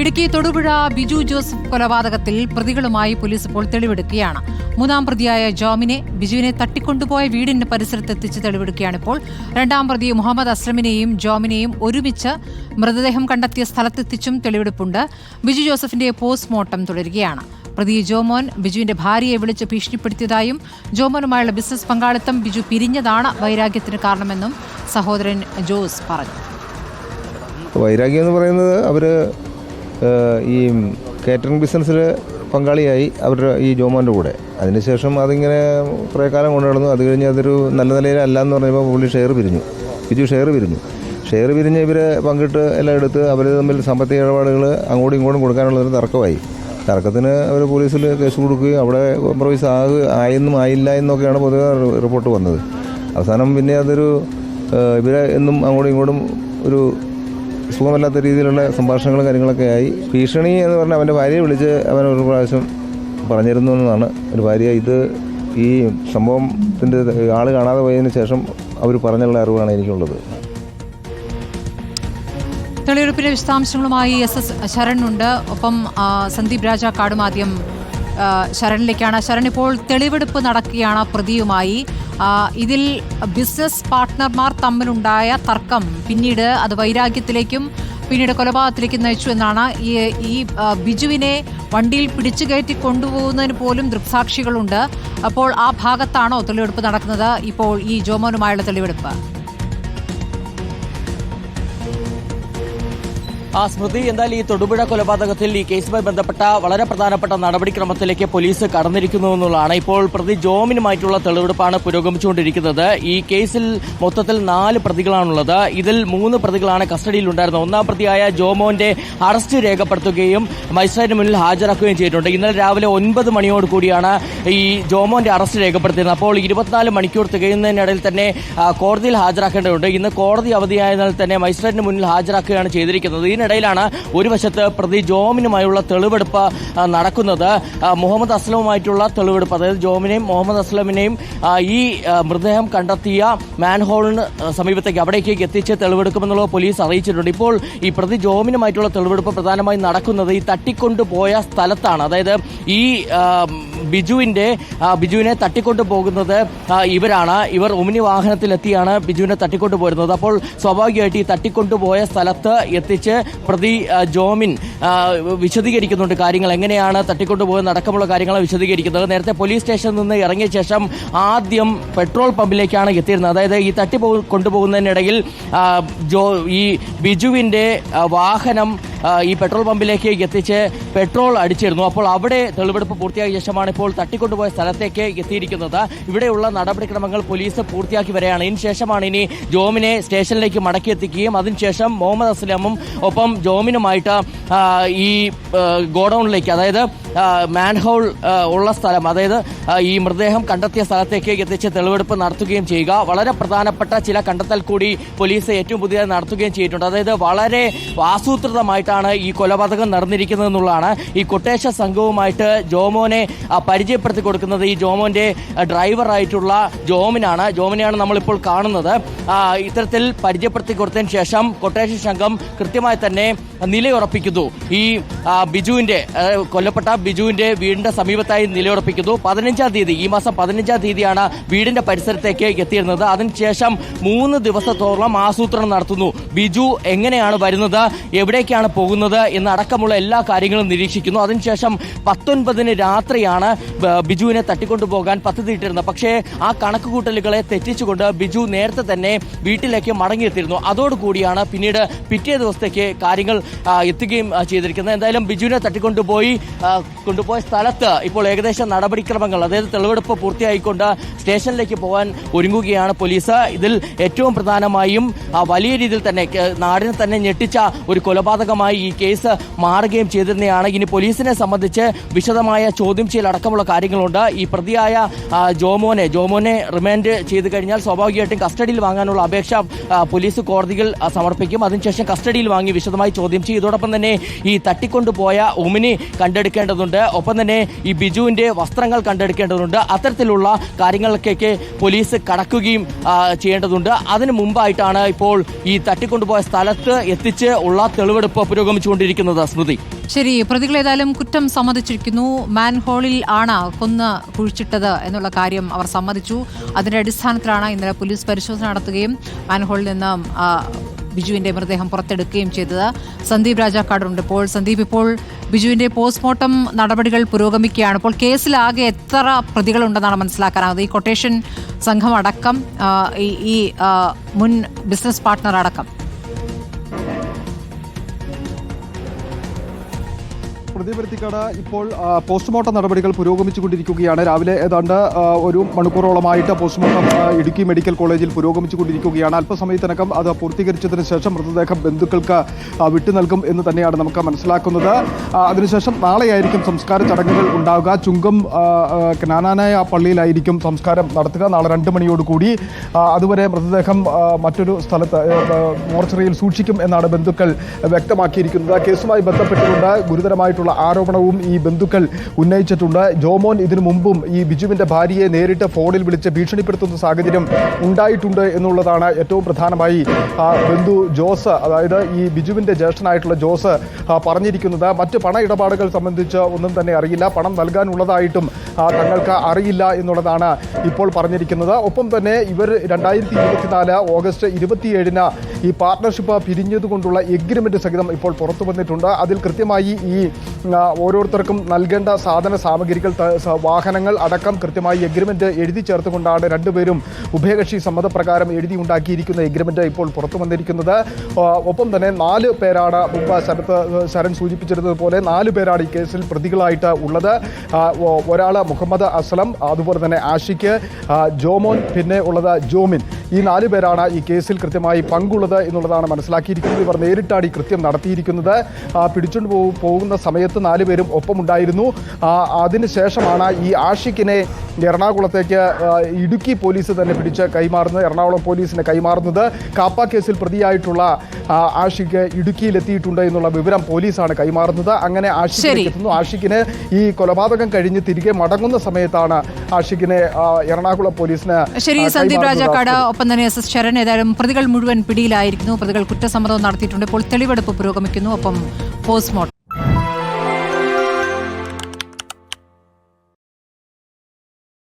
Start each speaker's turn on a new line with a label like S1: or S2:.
S1: Idukki Thodupuzha Biju Joseph കൊലപാതകത്തിൽ പ്രതികളുമായി police ഇപ്പോൾ തെളിവെടുക്കുകയാണ്. മൂന്നാം പ്രതിയായ ജോമിനെ ബിജുവിനെ തട്ടിക്കൊണ്ടുപോയ വീടിന്റെ പരിസരത്തെത്തിച്ച് തെളിവെടുക്കുകയാണിപ്പോൾ രണ്ടാം പ്രതി മുഹമ്മദ് അസ്ലമിനെയും ജോമിനെയും ഒരുമിച്ച് മൃതദേഹം കണ്ടെത്തിയ സ്ഥലത്തെത്തിച്ചും തെളിവെടുപ്പുണ്ട്. ബിജു ജോസഫിന്റെ പോസ്റ്റ്മോർട്ടം തുടരുകയാണ്. പ്രതി ജോമോൻ ബിജുവിന്റെ ഭാര്യയെ വിളിച്ച് ഭീഷണിപ്പെടുത്തിയതായും ജോമോനുമായുള്ള ബിസിനസ് പങ്കാളിത്തം ബിജു പിരിഞ്ഞതാണ് വൈരാഗ്യത്തിന് കാരണമെന്നും സഹോദരൻ ജോസ് പറഞ്ഞു.
S2: വൈരാഗ്യം എന്ന് പറയുന്നത് അവർ ഈ കാറ്ററിംഗ് ബിസിനസ്സിൽ പങ്കാളിയായി അവരുടെ ഈ ജോമോന്റെ കൂടെ. അതിനുശേഷം അതിങ്ങനെ കുറേ കാലം കൊണ്ടു നടന്നു. അത് കഴിഞ്ഞ് അതൊരു നല്ല നിലയിലല്ല എന്ന് പറഞ്ഞപ്പോൾ പുള്ളി ഷെയർ പിരിഞ്ഞു. ബിജു ഷെയർ പിരിഞ്ഞു. ഷെയർ പിരിഞ്ഞ് ഇവരെ പങ്കിട്ട് എല്ലാം എടുത്ത് അവർ തമ്മിൽ സാമ്പത്തിക ഇടപാടുകൾ അങ്ങോട്ടും ഇങ്ങോട്ടും കൊടുക്കാനുള്ളൊരു തർക്കമായി. തർക്കത്തിന് അവർ പോലീസിൽ കേസ് കൊടുക്കുകയും അവിടെ കോംപ്രമൈസ് ആകുക ആയെന്നും ആയില്ല എന്നൊക്കെയാണ് പൊതുവെ റിപ്പോർട്ട് വന്നത്. അവസാനം പിന്നെ അതൊരു ഇവരെ എന്നും അങ്ങോട്ടും ഇങ്ങോട്ടും ഒരു സുഖമല്ലാത്ത രീതിയിലുള്ള സംഭാഷണങ്ങളും കാര്യങ്ങളൊക്കെ ആയി. ഭീഷണി എന്ന് പറഞ്ഞാൽ അവന്റെ ഭാര്യയെ വിളിച്ച് അവൻ ഒരു പ്രാവശ്യം പറഞ്ഞിരുന്നു എന്നാണ് ഒരു ഭാര്യ. ഇത് ഈ സംഭവത്തിന്റെ ആൾ കാണാതെ പോയതിന് ശേഷം അവർ പറഞ്ഞുള്ള അറിവാണ് എനിക്കുള്ളത്.
S1: തെളിവെടുപ്പിന്റെ വിശദാംശങ്ങളുമായി എസ് എസ് ശരൺ ഒപ്പം സന്ദീപ് രാജാക്കാടും ആദ്യം ആ, ശരണിലേക്കാണ്. ശരൺ ഇപ്പോൾ തെളിവെടുപ്പ് നടക്കുകയാണ് പ്രതിയുമായി. ഇതിൽ ബിസിനസ് പാർട്ട്ണർമാർ തമ്മിലുണ്ടായ തർക്കം പിന്നീട് അത് വൈരാഗ്യത്തിലേക്കും പിന്നീട് കൊലപാതകത്തിലേക്ക് നയിച്ചു എന്നാണ് ഈ ഈ ബിജുവിനെ വണ്ടിയിൽ പിടിച്ചു കയറ്റി കൊണ്ടുപോകുന്നതിന് പോലും ദൃക്സാക്ഷികളുണ്ട്. അപ്പോൾ ആ ഭാഗത്താണോ തെളിവെടുപ്പ് നടക്കുന്നത്? ഇപ്പോൾ ഈ ജോമോനുമായുള്ള തെളിവെടുപ്പ്.
S3: ആ സ്മൃതി എന്തായാലും ഈ തൊടുപുഴ കൊലപാതകത്തിൽ ഈ കേസുമായി ബന്ധപ്പെട്ട വളരെ പ്രധാനപ്പെട്ട നടപടിക്രമത്തിലേക്ക് പോലീസ് കടന്നിരിക്കുന്നു എന്നുള്ളതാണ്. ഇപ്പോൾ പ്രതി ജോമിനുമായിട്ടുള്ള തെളിവെടുപ്പാണ് പുരോഗമിച്ചുകൊണ്ടിരിക്കുന്നത്. ഈ കേസിൽ മൊത്തത്തിൽ നാല് പ്രതികളാണുള്ളത്. ഇതിൽ മൂന്ന് പ്രതികളാണ് കസ്റ്റഡിയിലുണ്ടായിരുന്നത്. ഒന്നാം പ്രതിയായ ജോമോന്റെ അറസ്റ്റ് രേഖപ്പെടുത്തുകയും മജിസ്ട്രേറ്റിന് മുന്നിൽ ഹാജരാക്കുകയും ചെയ്തിട്ടുണ്ട്. ഇന്നലെ രാവിലെ ഒൻപത് മണിയോട് കൂടിയാണ് ഈ ജോമോന്റെ അറസ്റ്റ് രേഖപ്പെടുത്തിയത് അപ്പോൾ ഇരുപത്തിനാല് മണിക്കൂർ തികയുന്നതിനിടയിൽ തന്നെ കോടതിയിൽ ഹാജരാക്കേണ്ടതുണ്ട്. ഇന്ന് കോടതി അവധിയായതിനാൽ തന്നെ മജിസ്ട്രേറ്റിന് മുന്നിൽ ഹാജരാക്കുകയാണ് ചെയ്തിരിക്കുന്നത്. ഇതിനിടയിലാണ് ഒരു വശത്ത് പ്രതി ജോമിനുമായുള്ള തെളിവെടുപ്പ് നടക്കുന്നത്. മുഹമ്മദ് അസ്ലമുമായിട്ടുള്ള തെളിവെടുപ്പ്. അതായത് ജോമിനെയും മുഹമ്മദ് അസ്ലമിനെയും ഈ മൃതദേഹം കണ്ടെത്തിയ മാൻഹോളിന് സമീപത്തേക്ക് അവിടേക്ക് എത്തിച്ച് തെളിവെടുക്കുമെന്നുള്ളത് പോലീസ് അറിയിച്ചിട്ടുണ്ട്. ഇപ്പോൾ ഈ പ്രതി ജോമിനുമായിട്ടുള്ള തെളിവെടുപ്പ് പ്രധാനമായും നടക്കുന്നത് ഈ തട്ടിക്കൊണ്ടുപോയ സ്ഥലത്താണ്. അതായത് ഈ ആ, ബിജുവിന്റെ ബിജുവിനെ തട്ടിക്കൊണ്ടു പോകുന്നത് ഇവരാണ്. ഇവർ ഒമിനി വാഹനത്തിലെത്തിയാണ് ബിജുവിനെ തട്ടിക്കൊണ്ടു പോരുന്നത്. അപ്പോൾ സ്വാഭാവികമായിട്ട് ഈ തട്ടിക്കൊണ്ടുപോയ സ്ഥലത്ത് എത്തിച്ച് പ്രതി ജോമിൻ വിശദീകരിക്കുന്നുണ്ട് കാര്യങ്ങൾ. എങ്ങനെയാണ് തട്ടിക്കൊണ്ടുപോകുന്ന അടക്കമുള്ള കാര്യങ്ങൾ വിശദീകരിക്കുന്നത്. നേരത്തെ പോലീസ് സ്റ്റേഷനിൽ നിന്ന് ഇറങ്ങിയ ശേഷം ആദ്യം പെട്രോൾ പമ്പിലേക്കാണ് എത്തിയിരുന്നത്. അതായത് ഈ തട്ടി കൊണ്ടുപോകുന്നതിനിടയിൽ ജോ ഈ ബിജുവിന്റെ വാഹനം ഈ പെട്രോൾ പമ്പിലേക്ക് എത്തിച്ച് പെട്രോൾ അടിച്ചിരുന്നു. അപ്പോൾ അവിടെ തെളിവെടുപ്പ് പൂർത്തിയായ ശേഷമാണ് ഇപ്പോൾ തട്ടിക്കൊണ്ടുപോയ സ്ഥലത്തേക്ക് എത്തിയിരിക്കുന്നത്. ഇവിടെയുള്ള നടപടിക്രമങ്ങൾ പോലീസ് പൂർത്തിയാക്കി വരികയാണ്. ഇതിനുശേഷമാണ് ഇനി ജോമിനെ സ്റ്റേഷനിലേക്ക് മടക്കി എത്തിക്കുകയും അതിനുശേഷം മുഹമ്മദ് അസ്ലമും ഒപ്പം ജോമിനുമായിട്ട് ഈ ഗോഡൌണിലേക്ക് അതായത് മാൻഹോൾ ഉള്ള സ്ഥലം അതായത് ഈ മൃതദേഹം കണ്ടെത്തിയ സ്ഥലത്തേക്ക് എത്തിച്ച് തെളിവെടുപ്പ് നടത്തുകയും ചെയ്യുക. വളരെ പ്രധാനപ്പെട്ട ചില കണ്ടെത്തൽ കൂടി പോലീസ് ഏറ്റവും പുതിയതായി നടത്തുകയും ചെയ്തിട്ടുണ്ട്. അതായത് വളരെ ആസൂത്രിതമായിട്ടാണ് ഈ കൊലപാതകം നടന്നിരിക്കുന്നത് എന്നുള്ളതാണ്. ഈ കൊട്ടേഷ സംഘവുമായിട്ട് ജോമോനെ പരിചയപ്പെടുത്തി കൊടുക്കുന്നത് ഈ ജോമോന്റെ ഡ്രൈവറായിട്ടുള്ള ജോമിനാണ്. ജോമിനെയാണ് നമ്മളിപ്പോൾ കാണുന്നത്. ഇത്തരത്തിൽ പരിചയപ്പെടുത്തി കൊടുത്തതിന് ശേഷം കൊട്ടേഷ സംഘം കൃത്യമായി തന്നെ നിലയുറപ്പിക്കുന്നു. ഈ ബിജുവിന്റെ കൊല്ലപ്പെട്ട ബിജുവിന്റെ വീടിന്റെ സമീപത്തായി നിലയുറപ്പിക്കുന്നു. പതിനഞ്ചാം തീയതി ഈ മാസം പതിനഞ്ചാം തീയതിയാണ് വീടിന്റെ പരിസരത്തേക്ക് എത്തിയിരുന്നത്. അതിനുശേഷം മൂന്ന് ദിവസത്തോളം ആസൂത്രണം നടത്തുന്നു. ബിജു എങ്ങനെയാണ് വരുന്നത്? എവിടേക്കാണ് പോകുന്നത്? എന്നടക്കമുള്ള എല്ലാ കാര്യങ്ങളും നിരീക്ഷിക്കുന്നു. അതിനുശേഷം പത്തൊൻപതിന് രാത്രിയാണ് ബിജുവിനെ തട്ടിക്കൊണ്ടുപോകാൻ പദ്ധതിയിട്ടിരുന്നത്. പക്ഷേ ആ കണക്കുകൂട്ടലുകളെ തെറ്റിച്ചുകൊണ്ട് ബിജു നേരത്തെ തന്നെ വീട്ടിലേക്ക് മടങ്ങിയെത്തിയിരുന്നു. അതോടുകൂടിയാണ് പിന്നീട് പിറ്റേ ദിവസത്തേക്ക് കാര്യങ്ങൾ എത്തുകയും ചെയ്തിരിക്കുന്നത്. എന്തായാലും ബിജുവിനെ തട്ടിക്കൊണ്ടുപോയി കൊണ്ടുപോയ സ്ഥലത്ത് ഇപ്പോൾ ഏകദേശം നടപടിക്രമങ്ങൾ അതായത് തെളിവെടുപ്പ് പൂർത്തിയായിക്കൊണ്ട് സ്റ്റേഷനിലേക്ക് പോകാൻ ഒരുങ്ങുകയാണ് പോലീസ്. ഇതിൽ ഏറ്റവും പ്രധാനമായും വലിയ രീതിയിൽ തന്നെ നാടിനെ തന്നെ ഞെട്ടിച്ച ഒരു കൊലപാതകമായി ഈ കേസ് മാറുകയും ചെയ്തിരുന്നതാണ്. ഇനി പോലീസിനെ സംബന്ധിച്ച് വിശദമായ ചോദ്യം ചെയ്യൽ അടക്കമുള്ള കാര്യങ്ങളുണ്ട്. ഈ പ്രതിയായ ജോമോനെ ജോമോനെ റിമാൻഡ് ചെയ്ത് കഴിഞ്ഞാൽ സ്വാഭാവികമായിട്ടും കസ്റ്റഡിയിൽ വാങ്ങാനുള്ള അപേക്ഷ പോലീസ് കോടതിയിൽ സമർപ്പിക്കും. അതിനുശേഷം കസ്റ്റഡിയിൽ വാങ്ങി വിശദമായി ചോദ്യം ചെയ്യും. ഇതോടൊപ്പം തന്നെ ഈ തട്ടിക്കൊണ്ടുപോയ ഉമിനി കണ്ടെടുക്കേണ്ടതുണ്ട്. കണ്ടെടുക്കേണ്ടതുണ്ട് ഒപ്പം തന്നെ ഈ ബിജുവിന്റെ വസ്ത്രങ്ങൾ കണ്ടെടുക്കേണ്ടതുണ്ട്. അത്തരത്തിലുള്ള കാര്യങ്ങളിലേക്കൊക്കെ പോലീസ് കടക്കുകയും ചെയ്യേണ്ടതുണ്ട്. അതിന് മുമ്പായിട്ടാണ് ഇപ്പോൾ ഈ തട്ടിക്കൊണ്ടുപോയ സ്ഥലത്ത് എത്തിച്ച് ഉള്ള തെളിവെടുപ്പ് പുരോഗമിച്ചുകൊണ്ടിരിക്കുന്നത് സ്മൃതി.
S1: ശരി പ്രതികൾ ഏതായാലും കുറ്റം സമ്മതിച്ചിരിക്കുന്നു. മാൻഹോളിൽ ആണ് കൊന്ന് കുഴിച്ചിട്ടത് എന്നുള്ള കാര്യം അവർ സമ്മതിച്ചു. അതിന്റെ അടിസ്ഥാനത്തിലാണ് ഇന്നലെ പോലീസ് പരിശോധന നടത്തുകയും മാൻഹോളിൽ നിന്ന് ബിജുവിന്റെ മൃതദേഹം പുറത്തെടുക്കുകയും ചെയ്തത്. സന്ദീപ് രാജാക്കാടുണ്ട് ഇപ്പോൾ. സന്ദീപ് ഇപ്പോൾ ബിജുവിന്റെ പോസ്റ്റ്മോർട്ടം നടപടികൾ പുരോഗമിക്കുകയാണ്. ഇപ്പോൾ കേസിലാകെ എത്ര പ്രതികളുണ്ടെന്നാണ് മനസ്സിലാക്കാനാകുന്നത്? ഈ കൊട്ടേഷൻ സംഘം അടക്കം ഈ- മുൻ ബിസിനസ് പാർട്ട്ണർ അടക്കം.
S4: പ്രതിപരുത്തിക്കാട് ഇപ്പോൾ പോസ്റ്റ്മോർട്ടം നടപടികൾ പുരോഗമിച്ചുകൊണ്ടിരിക്കുകയാണ്. രാവിലെ ഏതാണ്ട് ഒരു മണിക്കൂറോളമായിട്ട് പോസ്റ്റ്മോർട്ടം ഇടുക്കി മെഡിക്കൽ കോളേജിൽ പുരോഗമിച്ചുകൊണ്ടിരിക്കുകയാണ്. അല്പസമയത്തിനകം അത് പൂർത്തീകരിച്ചതിന് ശേഷം മൃതദേഹം ബന്ധുക്കൾക്ക് വിട്ടു നൽകും എന്ന് തന്നെയാണ് നമുക്ക് മനസ്സിലാക്കുന്നത്. അതിനുശേഷം നാളെയായിരിക്കും സംസ്കാര ചടങ്ങുകൾ ഉണ്ടാവുക. ചുങ്കം ജ്ഞാനാനായ പള്ളിയിലായിരിക്കും സംസ്കാരം നടത്തുക. നാളെ രണ്ട് മണിയോടുകൂടി അതുവരെ മൃതദേഹം മറ്റൊരു സ്ഥലത്ത് മോർച്ചറിയിൽ സൂക്ഷിക്കും എന്നാണ് ബന്ധുക്കൾ വ്യക്തമാക്കിയിരിക്കുന്നത്. കേസുമായി ബന്ധപ്പെട്ടുകൊണ്ട് ഗുരുതരമായിട്ടുള്ള ആരോപണവും ഈ ബന്ധുക്കൾ ഉന്നയിച്ചിട്ടുണ്ട്. ജോമോൻ ഇതിനു മുമ്പും ഈ ബിജുവിന്റെ ഭാര്യയെ നേരിട്ട് ഫോണിൽ വിളിച്ച് ഭീഷണിപ്പെടുത്തുന്ന സാഹചര്യം ഉണ്ടായിട്ടുണ്ട് എന്നുള്ളതാണ് ഏറ്റവും പ്രധാനമായി ആ, ബന്ധു ജോസ് അതായത് ഈ ബിജുവിന്റെ ജ്യേഷ്ഠനായിട്ടുള്ള ജോസ് പറഞ്ഞിരിക്കുന്നത്. മറ്റ് പണ ഇടപാടുകൾ സംബന്ധിച്ച് ഒന്നും തന്നെ അറിയില്ല. പണം നൽകാനുള്ളതായിട്ടും തങ്ങൾക്ക് അറിയില്ല എന്നുള്ളതാണ് ഇപ്പോൾ പറഞ്ഞിരിക്കുന്നത്. ഒപ്പം തന്നെ ഇവർ രണ്ടായിരത്തി ഇരുപത്തിനാല് ഓഗസ്റ്റ് ഇരുപത്തിയേഴിന് ഈ പാർട്ട്ണർഷിപ്പ് പിരിഞ്ഞതുകൊണ്ടുള്ള എഗ്രിമെന്റ് സഹിതം ഇപ്പോൾ പുറത്തു വന്നിട്ടുണ്ട്. അതിൽ കൃത്യമായി ഈ ഓരോരുത്തർക്കും നൽകേണ്ട സാധന സാമഗ്രികൾ വാഹനങ്ങൾ അടക്കം കൃത്യമായി എഗ്രിമെന്റ് എഴുതി ചേർത്തുകൊണ്ടാണ് രണ്ടുപേരും ഉഭയകക്ഷി സമ്മതപ്രകാരം എഴുതി ഉണ്ടാക്കിയിരിക്കുന്ന എഗ്രിമെന്റ് ഇപ്പോൾ പുറത്തു വന്നിരിക്കുന്നത്. ഒപ്പം തന്നെ നാല് പേരാണ് മുമ്പ് ശരത്ത് ശരൺ സൂചിപ്പിച്ചിരുന്നതുപോലെ നാല് പേരാണ് ഈ കേസിൽ പ്രതികളായിട്ട് ഉള്ളത്. ഒരാൾ മുഹമ്മദ് അസ്ലം അതുപോലെ തന്നെ ആഷിഖ് ജോമോൻ പിന്നെ ഉള്ളത് ജോമിൻ. ഈ നാല് പേരാണ് ഈ കേസിൽ കൃത്യമായി പങ്കുള്ളത് എന്നുള്ളതാണ് മനസ്സിലാക്കിയിരിക്കുന്നത്. ഇവർ നേരിട്ടാണ് ഈ കൃത്യം നടത്തിയിരിക്കുന്നത്. പിടിച്ചുകൊണ്ട് പോകുന്ന സമയത്ത് നാല് പേരും ഒപ്പമുണ്ടായിരുന്നു. അതിനുശേഷമാണ് ഈ ആഷിഖിനെ എറണാകുളത്തേക്ക് ഇടുക്കി പോലീസ് തന്നെ പിടിച്ച് കൈമാറുന്നത് എറണാകുളം പോലീസിന് കൈമാറുന്നത്. കാപ്പ കേസിൽ പ്രതിയായിട്ടുള്ള ആഷിഖ് ഇടുക്കിയിലെത്തിയിട്ടുണ്ട് എന്നുള്ള വിവരം പോലീസാണ് കൈമാറുന്നത്. അങ്ങനെ ആഷിഖിലേക്ക് എത്തുന്നു. ആഷിഖിന് ഈ കൊലപാതകം കഴിഞ്ഞ് തിരികെ മടങ്ങുന്ന സമയത്താണ് ആഷിഖിനെ എറണാകുളം പോലീസിന്
S1: ശരി സന്ദീപ് രാജാക്കാട് ഒപ്പം തന്നെ എസ് എസ് ശരൺ ഏതായാലും പ്രതികൾ മുഴുവൻ പിടിയിലായിരിക്കുന്നു. പ്രതികൾ കുറ്റസമ്മതവും നടത്തിയിട്ടുണ്ട്. ഇപ്പോൾ തെളിവെടുപ്പ് പുരോഗമിക്കുന്നു. ഒപ്പം പോസ്റ്റ്മോർട്ടം.